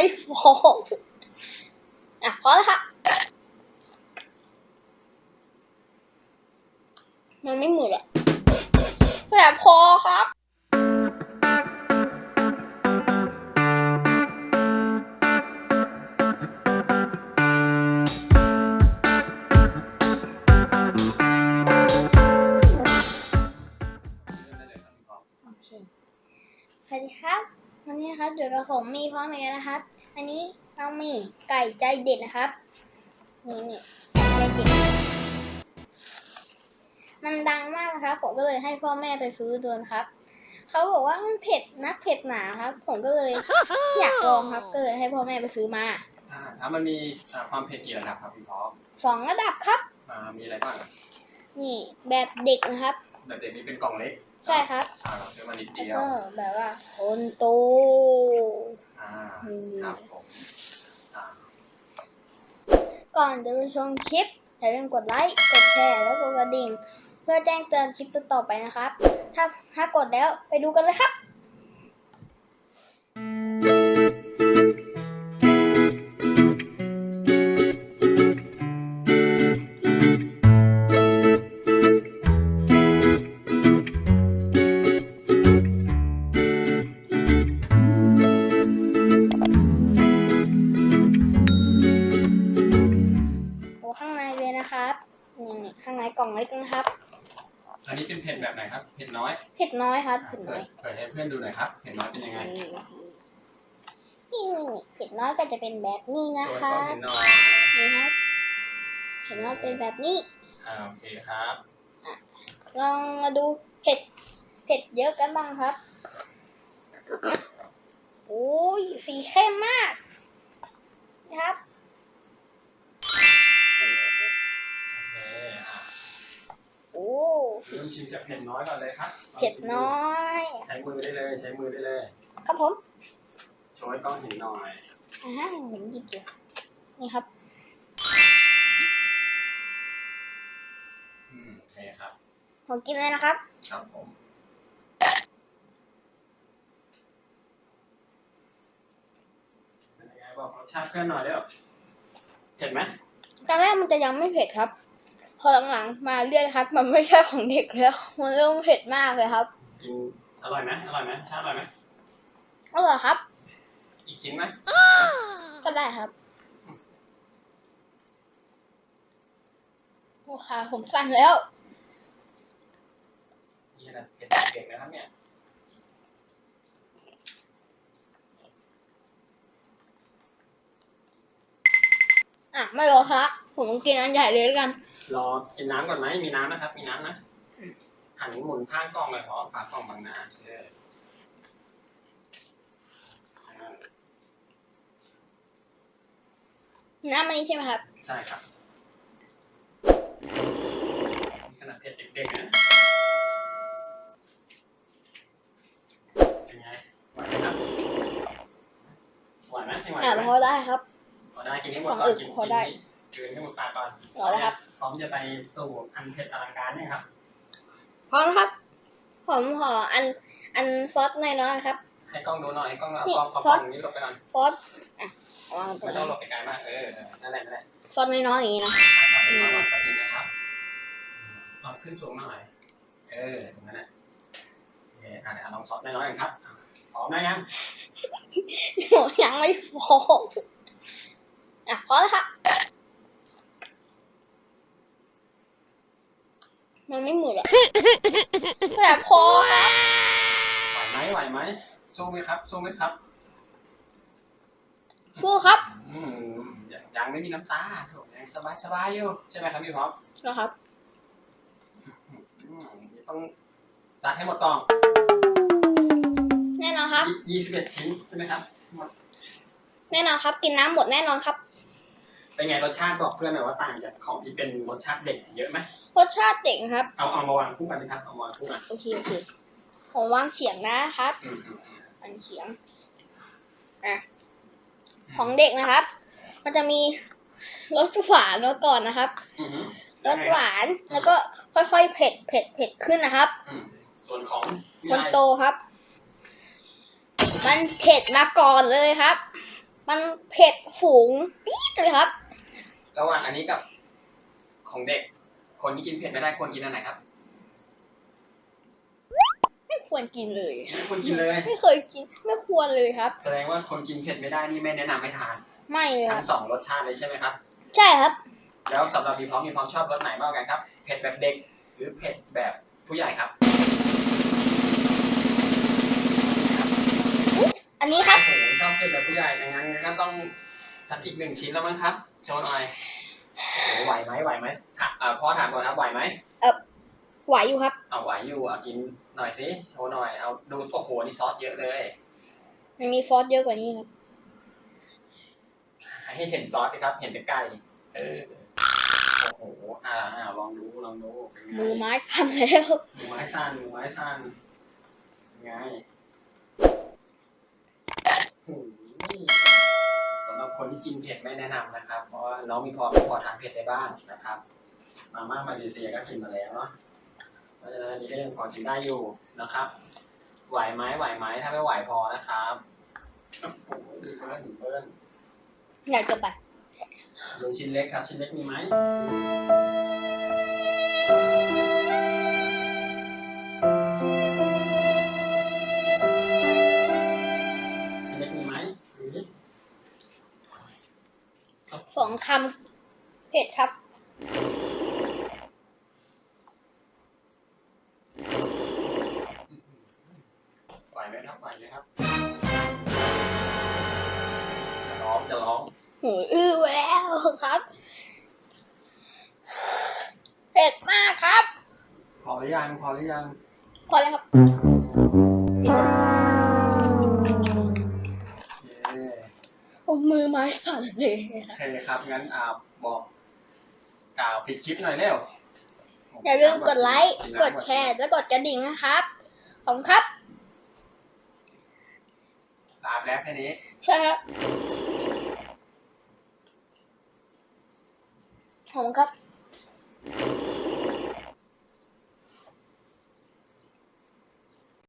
ไม่พออะพอแล้วครับมันไม่หมดอะแต่พอครับสวัสดีครับ วันนี้นะครับอยู่กับผมมีพร้อมเหมือนกันนะครับ อันนี้เรามีไก่ใจเด็ดนะครับ นี่นี่ใจเด็ด มันดังมากนะครับ ผมก็เลยให้พ่อแม่ไปซื้อดูนะครับ เขาบอกว่ามันเผ็ดนักเผ็ดหนาครับ ผมก็เลยอยากลองครับ ก็เลยให้พ่อแม่ไปซื้อมา อ่าแล้วมันมีอ่าความเผ็ดกี่ระดับครับพี่พร้อมสองระดับครับ อ่ามีอะไรบ้างนี่แบบเด็กนะครับ แบบเด็กนี่เป็นกล่องเล็กใช่ครับ อ่าเราซื้อมานิดแล้วเดียวก็แบบว่าคนโตอ่าอืม ครับผมก่อนจะไปชมคลิปอย่าลืมกดไลค์ กดแชร์ แล้วกดกระดิ่ง เพื่อแจ้งเตือนคลิปต่อไปนะครับ ถ้าถ้ากดแล้วไปดูกันเลยครับ ข้างในกล่องเล็กนะครับ อันนี้เป็นเผ็ดแบบไหนครับ เผ็ดน้อย เผ็ดน้อยครับ เผ็ดน้เปิอดยเปิดให้เพื่อนดูหน่อยครับ เผ็ดน้อยเป็นยังไงนี่นี่เผ็ดน้อยก็จะเป็นแบบนี้นะตัวคก็รับเผ็ดน้อยนี่ครับเผ็ดน้อยเป็นแบบนี้ อ่าโอเคครับลองมาดูเผ็ด เผ็ดเยอะกันบ้างครับ โอ้ยสีเข้มมาก นะครับ ริ่มชิมจากเผ็ดน้อยก่อนเลยครับเผ็ดน้อย ใช้มือได้เลย ใช้มือได้เลยครับผมโชว์ให้กล้องเห็นหน่อยอ่าผมหยิบอยู่นี่ครับอืมโอเคครับผมกินเลยนะครับ ครับผมเป็นยังไงบอกรสชาติเพื่อนหน่อยเด้อเผ็ดไหมตอนแรกมันจะยังไม่เผ็ดครับ พอหลังๆมาเรื่อยครับ มันไม่ใช่ของเด็กแล้ว มันเริ่มเผ็ดมากเลยครับ กินอร่อยไหมอร่อยไหมชาติอร่อยไหมอร่อยครับ อีกชิ้นไหมก็ได้ครับโอ้ค่ะผมสั่นแล้ว นี่นะเผ็ดเก่งนะครับเนี่ยอะ ไม่รอครับผมต้องกินอันใหญ่เลยแล้วกัน รอกินน้ำก่อนไหมมีน้ำนะครับ มีน้ำนะหันหมุนข้างกล้องเลยเพราะฝากล้องบางหน้าเอออ่าน้ำอันนี้ใช่ไหมครับ ใช่ครับนี่ขนาดเผ็ดเด็กๆนะเป็นไงไหวไหมครับไหวไหมไม่ไหวอะไหมพอได้ครับ พอได้กินให้หมดของก่อนอื่นกินพอได้กินให้หมดปากก่อน พอแล้วครับ พร้อมจะไปสู่อันเผ็ดอลังการเนี่ยครับ พร้อมครับ ผมขออันอันฟอสหน่อยๆครับ ให้กล้องดูหน่อยให้กล้องเอานี่กล้องเอาฟกล้ออสงนี้หลบไปก่อนฟอสอะวางตรไม่งต้อนั้งนหลบไปไกลมากเออนั่นแหละนั่นแหละฟอสน้อยๆอย่างนี้นะครับเอามาก่อนแป๊บนึงนะครับเอาขึ้นสูงหน่อย เออตรงนั้นแหละโอเคอะเดี๋ยวลองซอสน้อยๆกันครับพร้อมนะยังโอ้ยังไม่พออะพอแล้วครับ มันไม่หมดอะแต่พอครับไหวไหมไหวไหมสู้ไหมครับสู้ไหมครับสู้ครับ อืมยังยังไม่มีน้ำตาโถยังสบายสบายๆอยู่ ใช่ไหมครับพี่พร้อมนะครับอืมต้องจัดให้หมดกล่องแน่นอนครับ ยี่สิบเอ็ดชิ้นใช่ไหมครับหมด แน่นอนครับ กินน้ำหมดแน่นอนครับ เป็นไงรสชาติบอกเพื่อนหน่อยว่าต่างจากของที่เป็นรสชาติเด็กเยอะไหมรสชาติเจ๋งครับ เอาเอามาวางคู่กันนะครับเอามาวางคู่กันโอเคโอเคผมวางเขียงนะครับ อืมอืมอืมอันเขียงอะของเด็กนะครับ มันจะมีรสหวานมาก่อนนะครับ อืมรสหวานแล้วก็ค่อยๆเผ็ดเผ็ดเผ็ดขึ้นนะครับ อืมส่วนของวิคนไลโตครับ มันเผ็ดมาก่อนเลยครับ มันเผ็ดฝูงปี๊ดเลยครับ ระหว่างอันนี้กับของเด็ก คนที่กินเผ็ดไม่ได้ควรกินอันไหนครับไม่ควรกินเลย ไม่ควรกินเลย ไม่เคยกิน ไม่ควรเลยครับ แสดงว่าคนกินเผ็ดไม่ได้นี่ไม่แนะนำให้ทานไม่เลยคทั้รับงสองรสชาติเลยใช่ไหมครับ ใช่ครับ แล้วสำหรับมีพร้อมมีพร้อมชอบรสไหนมากกว่ากันครับ เผ็ดแบบเด็ก หรือเผ็ดแบบผู้ใหญ่ครับอันนี้ครับ โอ้โหชอบเผ็ดแบบผู้ใหญ่ดังนั้นก็ต้อง จัดอีกหนึ่งชิ้นแล้วมั้งครับโชว์หน่อยโอ้โหไหวไหมไหวไหมถามอ่าพ่อถามก่อนครับไหวไหมไหวอยู่ครับ เอาไหวอยู่อะกินหน่อยสิโชว์หน่อยเอาดูโอ้โหนี่ซอสเยอะเลย มันมีซอสเยอะกว่านี้ครับ ให้เห็นซอสสิครับ เห็นแต่ไก่เออโอ้โหอ่าอ่าลองดูลองดูเป็นไงมือไม้สั่นแล้วมือไม้สั้นมือไม้สั้นเป็นไงโอ้โหสำหรับ คนที่กินเผ็ดไม่แนะนำนะครับ เพราะว่าน้องมีพอพอทานเผ็ดได้บ้างนะครับ มาม่ามาเลเซียก็กินมาแล้วเนาะเพราะฉะนั้นอันนี้ก็ยังพอกินได้อยู่นะครับ ไหวไหมไหวไหมถ้าไม่ไหวพอนะครับโอ้โหดีเบิ้ลดีเบิ้ลอยากจะไปดูชิ้นเล็กครับ ชิ้นเล็กมีไหม องคำเผ็ดครับไหวไหมครับไหวไหมครับจะร้องจะร้องหูอื้อแล้วครับเผ็ดมากครับ พอหรือยังพอหรือยัง พอแล้วครับ ไม้สั่นเลยโอเคครับ งั้นอ่าบอกกล่าวปิดคลิปหน่อยเร็วอย่าลืมกดไลค์ กดแชร์ และกดกระดิ่งนะครับ ขอบคุณครับลาไปแล้วแค่นี้ใช่ครับขอบคุณครับ